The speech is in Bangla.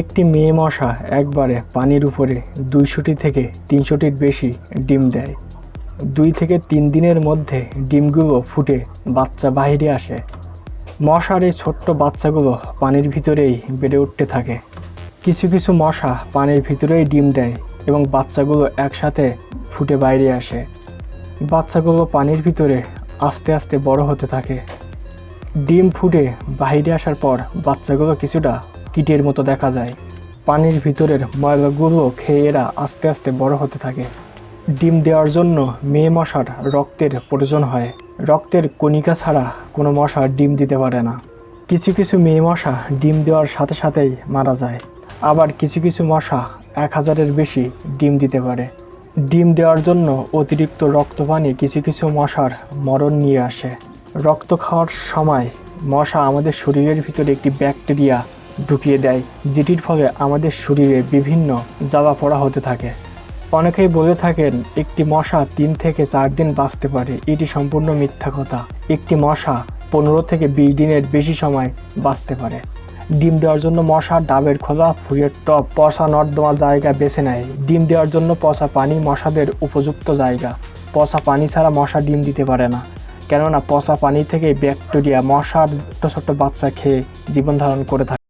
একটি মেয়ে মশা একবারে পানির উপরে দুইশোটি থেকে তিনশোটির বেশি ডিম দেয়। দুই থেকে তিন দিনের মধ্যে ডিমগুলো ফুটে বাচ্চা বাইরে আসে। মশার এই ছোট্ট বাচ্চাগুলো পানির ভিতরেই বেড়ে উঠতে থাকে। কিছু কিছু মশা পানির ভিতরেই ডিম দেয় এবং বাচ্চাগুলো একসাথে ফুটে বাইরে আসে। বাচ্চাগুলো পানির ভিতরে আস্তে আস্তে বড় হতে থাকে। ডিম ফুটে বাইরে আসার পর বাচ্চাগুলো কিছুটা কীটের মতো দেখা যায়। পানির ভিতরের ময়লাগুলো খেয়ে এরা আস্তে আস্তে বড় হতে থাকে। ডিম দেওয়ার জন্য মেয়ে মশার রক্তের প্রয়োজন হয়। রক্তের কণিকা ছাড়া কোনো মশা ডিম দিতে পারে না। কিছু কিছু মেয়ে মশা ডিম দেওয়ার সাথে সাথেই মারা যায়। আবার কিছু কিছু মশা এক হাজারের বেশি ডিম দিতে পারে। ডিম দেওয়ার জন্য অতিরিক্ত রক্তপানি কিছু কিছু মশার মরণ নিয়ে আসে। রক্ত খাওয়ার সময় মশা আমাদের শরীরের ভিতরে একটি ব্যাকটেরিয়া ঢুকিয়ে দেয়, যেটির ফলে আমাদের শরীরে বিভিন্ন জ্বালা পড়া হতে থাকে। অনেকেই বলে থাকেন, একটি মশা তিন থেকে চার দিন বাঁচতে পারে, এটি সম্পূর্ণ মিথ্যা কথা। একটি মশা পনেরো থেকে বিশ দিনের বেশি সময় বাঁচতে পারে। ডিম দেওয়ার জন্য মশা ডাবের খোলা ফুয়ের টপ পচা নর্দমা জায়গা বেছে নেয়। ডিম দেওয়ার জন্য পচা পানি মশাদের উপযুক্ত জায়গা। পচা পানি ছাড়া মশা ডিম দিতে পারে না। কেননা, পচা পানি থেকে ব্যাকটেরিয়া মশার ছোট্ট ছোট্ট বাচ্চা খেয়ে জীবন ধারণ করে থাকে।